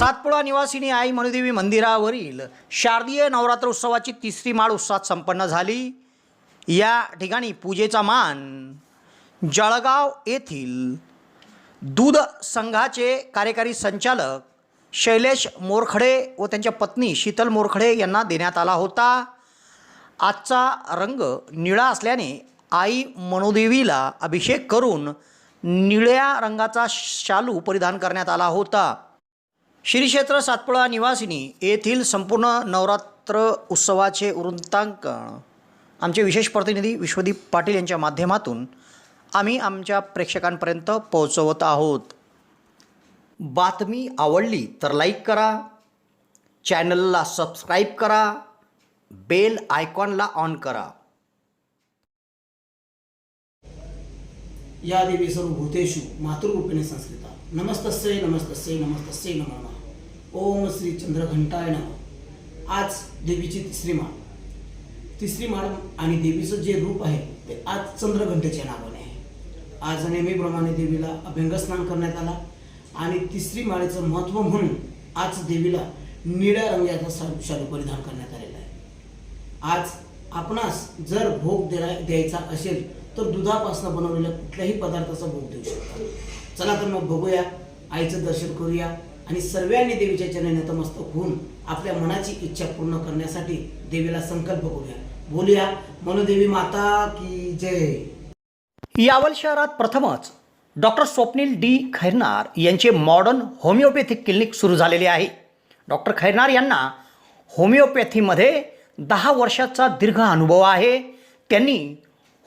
सातपुडा निवासिनी आई मनुदेवी मंदिरावरील शारदीय नवरात्र उत्सवाची तिसरी माळ उत्साहात संपन्न झाली. या ठिकाणी पूजेचा मान जळगाव येथील दूध संघाचे कार्यकारी संचालक शैलेश मोरखडे व त्यांच्या पत्नी शीतल मोरखडे यांना देण्यात आला होता. आजचा रंग निळा असल्याने आई मनोदेवीला अभिषेक करून निळ्या रंगाचा शालू परिधान करण्यात आला होता. श्री क्षेत्र सातपुडा निवासिनी येथील संपूर्ण नवरात्र उत्सवाचे वृत्तांकन आमचे विशेष प्रतिनिधी विश्वदीप पाटील यांच्या माध्यमातून आम्ही आमच्या प्रेक्षकांपर्यंत पोहोचवत आहोत. बातमी आवडली तर लाईक करा. चॅनलला सबस्क्राईब करा. बेल आयकॉनला ऑन करा. या देवी सर्व भूतेषु मातृरूपिणे संस्कृता। नमस्तस्यै नमस्तस्यै नमस्तस्यै नमो नमः। ओम श्री चंद्रघंटाय नमः। आज देवीची तिसरी माळ। तिसरी माळ आणि देवीचं जे रूप आहे ते आज चंद्रघंटेच्या नावाने आहे. आज नेहमीप्रमाणे देवीला अभ्यंगस्नान करण्यात आला आणि तिसरी माळेचं महत्त्व म्हणून आज देवीला निळ्या रंगाचा सा- शालू परिधान करण्यात आलेला आहे. आज आपणास जर भोग द्या द्यायचा असेल तर दुधापासून बनवलेल्या कुठल्याही पदार्थाचा भोग देऊ शकता. चला तर मग बघूया आईचं दर्शन करूया आणि सर्वांनी देवीच्या चरणी नतमस्तक होऊन आपल्या मनाची इच्छा पूर्ण करण्यासाठी देवीला संकल्प करूया. बोलूया मनोदेवी माता की जय? यावल शहरात प्रथमच डॉक्टर स्वप्नील डी खैरनार यांचे मॉडर्न होमिओपॅथिक क्लिनिक सुरू झालेले आहे. डॉक्टर खैरनार यांना होमिओपॅथीमध्ये दहा वर्षाचा दीर्घ अनुभव आहे. त्यांनी